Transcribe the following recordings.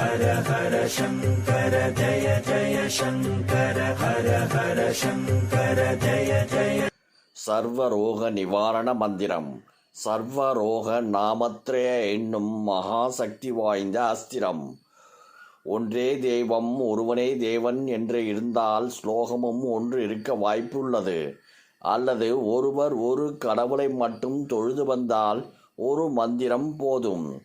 ஹர ஹர சங்கர ஜய ஜய சங்கர ஹர ஹர சங்கர ஜய ஜய சர்வரோக நிவாரண மந்திரம். சர்வரோக நாமத்ரய என்னும் மகாசக்தி வாய்ந்த அஸ்திரம். ஒன்றே தெய்வம் ஒருவனே தேவன் என்று இருந்தால் ஸ்லோகமும் ஒன்று இருக்க வாய்ப்புள்ளது. அல்லது ஒருவர் ஒரு கடவுளை மட்டும் தொழுது வந்தால் ஒரு மந்திரம் போதும்.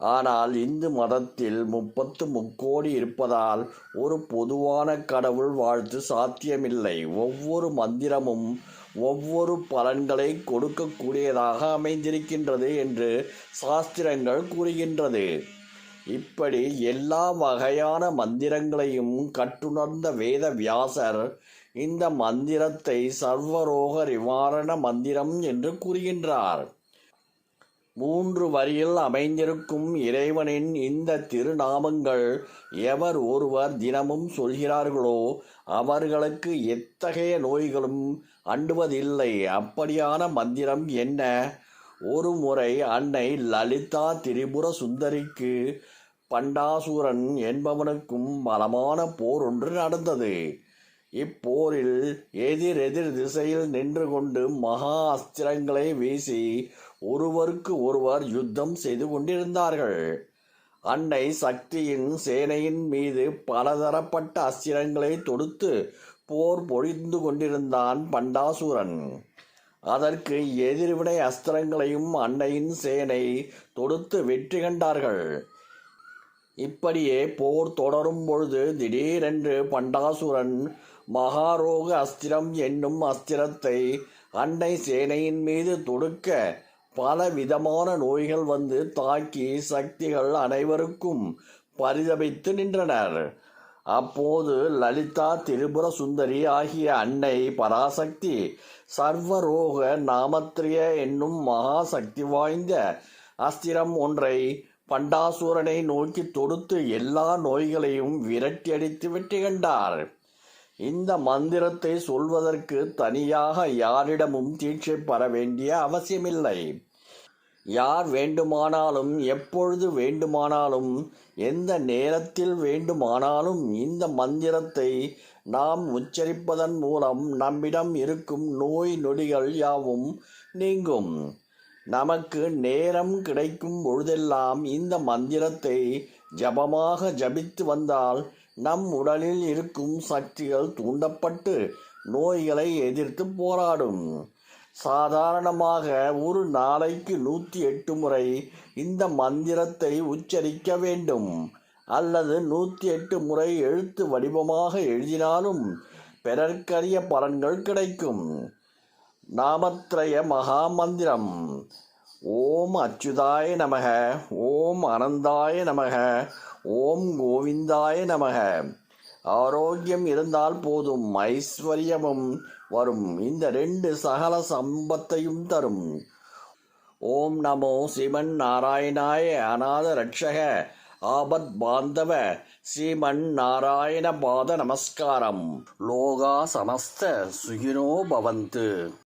ஆனால் இந்து மதத்தில் முப்பத்து முக்கோடி இருப்பதால் ஒரு பொதுவான கடவுள் வாழ்த்து சாத்தியமில்லை. ஒவ்வொரு மந்திரமும் ஒவ்வொரு பலன்களை கொடுக்கக்கூடியதாக அமைந்திருக்கின்றது என்று சாஸ்திரங்கள் கூறுகின்றது. இப்படி எல்லா வகையான மந்திரங்களையும் கற்றுணர்ந்த வேத வியாசர் இந்த மந்திரத்தை சர்வரோக நிவாரண மந்திரம் என்று கூறுகின்றார். மூன்று வரியில் அமைந்திருக்கும் இறைவனின் இந்த திருநாமங்கள் எவர் ஒருவர் தினமும் சொல்கிறார்களோ அவர்களுக்கு எத்தகைய நோய்களும் அண்டுவதில்லை. அப்படியான மந்திரம் என்ன? ஒரு முறை அன்னை லலிதா திரிபுர சுந்தரிக்கு பண்டாசூரன் என்பவனுக்கும் பலமான போர் ஒன்று நடந்தது. இப்போரில் எதிர் எதிர் திசையில் நின்று கொண்டு மகா அஸ்திரங்களை வீசி ஒருவருக்கு ஒருவர் யுத்தம் செய்து கொண்டிருந்தார்கள். அன்னை சக்தியின் சேனையின் மீது பலதரப்பட்ட அஸ்திரங்களை தொடுத்து போர் பொழிந்து கொண்டிருந்தான் பண்டாசூரன். அதற்கு எதிர்வினை அஸ்திரங்களையும் அன்னையின் சேனை தொடுத்து வெற்றி கண்டார்கள். இப்படியே போர் தொடரும் பொழுது திடீரென்று பண்டாசுரன் மகாரோக அஸ்திரம் என்னும் அஸ்திரத்தை அன்னை சேனையின் மீது தொடுக்க பல விதமான நோய்கள் வந்து தாக்கி சக்திகள் அனைவருக்கும் பரிதபித்து நின்றனர். அப்போது லலிதா திரிபுர சுந்தரி ஆகிய அன்னை பராசக்தி சர்வரோக நாமத்ரிய என்னும் மகா சக்தி வாய்ந்த அஸ்திரம் ஒன்றை பண்டாசூரனை நோக்கி தொடுத்து எல்லா நோய்களையும் விரட்டியடித்து வெற்றி கண்டார். இந்த மந்திரத்தை சொல்வதற்கு தனியாக யாரிடமும் தீட்சை பெற வேண்டிய அவசியமில்லை. யார் வேண்டுமானாலும் எப்பொழுது வேண்டுமானாலும் எந்த நேரத்தில் வேண்டுமானாலும் இந்த மந்திரத்தை நாம் உச்சரிப்பதன் மூலம் நம்மிடம் இருக்கும் நோய் நொடிகள் யாவும் நீங்கும். நமக்கு நேரம் கிடைக்கும் பொழுதெல்லாம் இந்த மந்திரத்தை ஜபமாக ஜபித்து வந்தால் நம் உடலில் இருக்கும் சக்திகள் தூண்டப்பட்டு நோய்களை எதிர்த்து போராடும். சாதாரணமாக ஒரு நாளைக்கு நூற்றி எட்டு முறை இந்த மந்திரத்தை உச்சரிக்க வேண்டும். அல்லது நூற்றி எட்டு முறை எழுத்து வடிவமாக எழுதினாலும் பிறர்க்கரிய பலன்கள் கிடைக்கும். நாமத்ரய மகா மந்திரம் ஓம் அச்சுதாய நமக ஓம் அனந்தாய நமக ஓம் கோவிந்தாய நமக. ஆரோக்கியம் இருந்தால் போதும் ஐஸ்வர்யமும் வரும். இந்த ரெண்டு சகல சம்பத்தையும் தரும். ஓம் நமோ சிவன் நாராயணாய அநாத ரட்சக ஆபத் பாந்தவ ஸ்ரீமன் நாராயண பாத நமஸ்காரம். லோகா சமஸ்த சுகினோ பவந்து.